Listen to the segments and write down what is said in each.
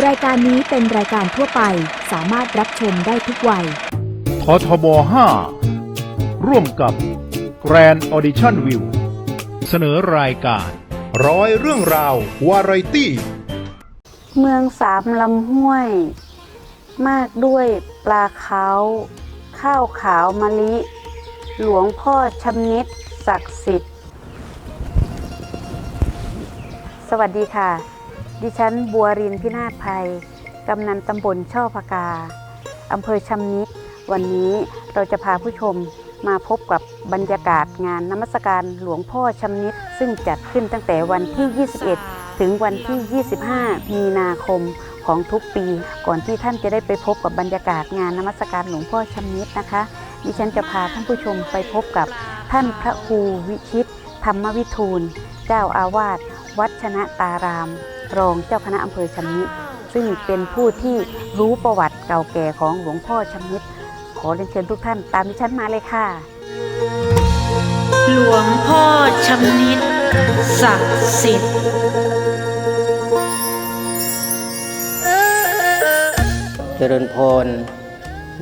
รายการนี้เป็นรายการทั่วไปสามารถรับชมได้ทุกวัย ททบ 5 ร่วมกับ Grand Audition View เสนอรายการ ร้อยเรื่องราว วาไรตี้ เมืองสามลำห้วย มากด้วยปลาเขาข้าวขาวมะลิ หลวงพ่อชำนิดศักดิ์สิทธิ์ สวัสดีค่ะ ดิฉันบัวรินพินาศภัย กำนันตำบลช่อพกา อำเภอชำนิวันนี้เราจะพาผู้ชมมาพบกับบรรยากาศงานนมัสการหลวงพ่อชำนิดซึ่งจัดขึ้นตั้งแต่วันที่ 21 ถึงวันที่ 25 มีนาคมของทุกปี ก่อนที่ท่านจะได้ไปพบกับบรรยากาศงานนมัสการหลวงพ่อชำนิดนะคะ ดิฉันจะพาท่านผู้ชมไปพบกับท่านพระครูวิชิต ธรรมวิทูล เจ้าอาวาสวัดชนะตาราม รองเจ้าคณะอำเภอชำนิซึ่งเป็นผู้ที่รู้ประวัติเก่าแก่ของหลวงพ่อชำนิดขอเรียนเชิญทุกท่านตามดิฉันมาเลยค่ะ หลวงพ่อชำนิดศักดิ์สิทธิ์เจริญพร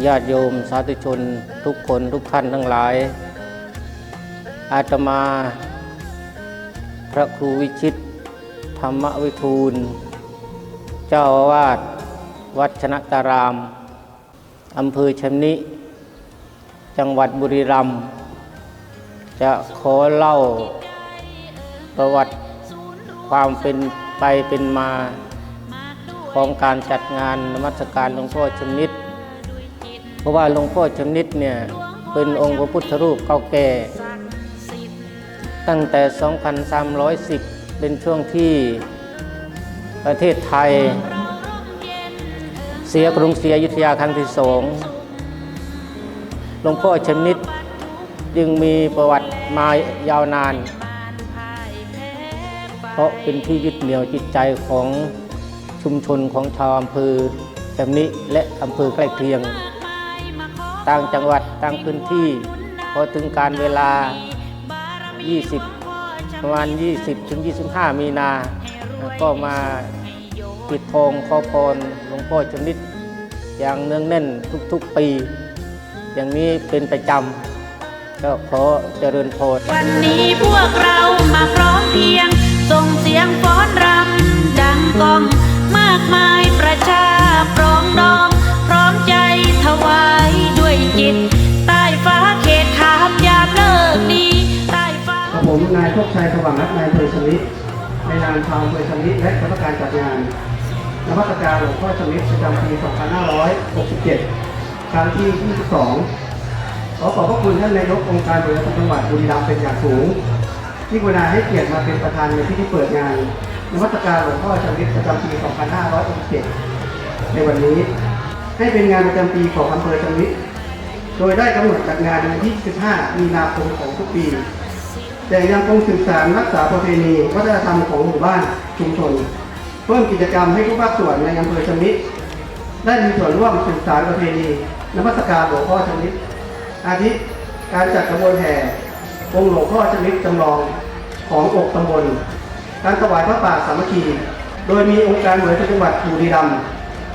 ญาติโยมสาธุชนทุกคนทุกท่านทั้งหลาย อาตมา พระครูวิชิต ธรรมวิทูล เจ้าอาวาสวัดชนะตาราม อำเภอชำนิ จังหวัดบุรีรัมย์จะขอเล่าประวัติความเป็นไปเป็นมา ของการจัดงานนมัสการหลวงพ่อชำนิด เพราะว่าหลวงพ่อชำนิดเนี่ยเป็นองค์พระพุทธรูปเก่าแก่ ตั้งแต่ 2310 เป็นช่วงที่ประเทศไทย เสียกรุงศรีอยุธยาครั้งที่สองหลวงพ่อชำนิดจึงมีประวัติมายาวนาน เพราะเป็นที่ยึดเหนี่ยวจิตใจของชุมชนของชาวอำเภอแสมนิและอำเภอใกล้เคียง ต่างจังหวัดต่างพื้นที่พอถึงการเวลา 20 ประมาณ 20ถึง25 มีนา ก็มาปิดทองขอพรหลวงพ่อชนิด อย่างเนืองแน่นทุกๆปี อย่างนี้เป็นประจำก็ขอเจริญพรวันนี้พวกเรา ชคชัยสว่างรัตน์นายเภอชลิดในนามชาวอำเภอชลิดและกรรมการจัดงานนมัสการหลวงพ่อชลิดประจำปี 2567 ครั้งที่ 22 ขอขอบพระคุณท่านนายกองค์การบริหารจังหวัดบุรีรัมย์เป็นอย่างสูง ที่กรุณาให้เกียรติมาเป็นประธานในพิธีเปิดงานนมัสการหลวงพ่อชลิดประจำปี 2567 ในวันนี้ให้เป็นงานประจำปีของอำเภอชลิดโดยได้กำหนดจัดงานในวันที่ 15 มีนาคมของทุกปี แต่ยังคงสืบสานรักษาประเพณีวัฒนธรรมของหมู่บ้านชุมชน เพิ่มกิจกรรมให้ทุกภาคส่วนในอำเภอชำนิได้มีส่วนร่วมสืบสานประเพณีนมัสการหลวงพ่อชำนิอาทิการจัดกระบวนแห่องค์หลวงพ่อชำนิจำลองของอกตำบล การถวายพระป่าสามัคคี โดยมีองค์การบริหารจังหวัดบุรีรัมย์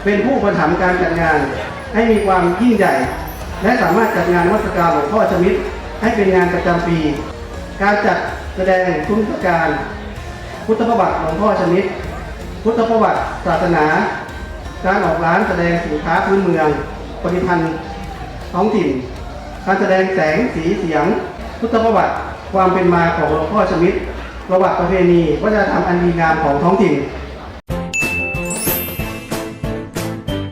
เป็นผู้บริหารการจัดงานให้มีความยิ่งใหญ่ และสามารถจัดงานนมัสการหลวงพ่อชำนิให้เป็นงานประจำปี การจัดแสดงทุนทการ พุทธประวัติหลวงพ่อชนิด พุทธประวัติศาสนา การออกร้านแสดงสินค้าพื้นเมืองผลิตภัณฑ์ท้องถิ่น การแสดงแสงสีเสียง พุทธประวัติความเป็นมาของหลวงพ่อชนิด ประวัติประเพณีวัฒนธรรมอันดีงามของท้องถิ่น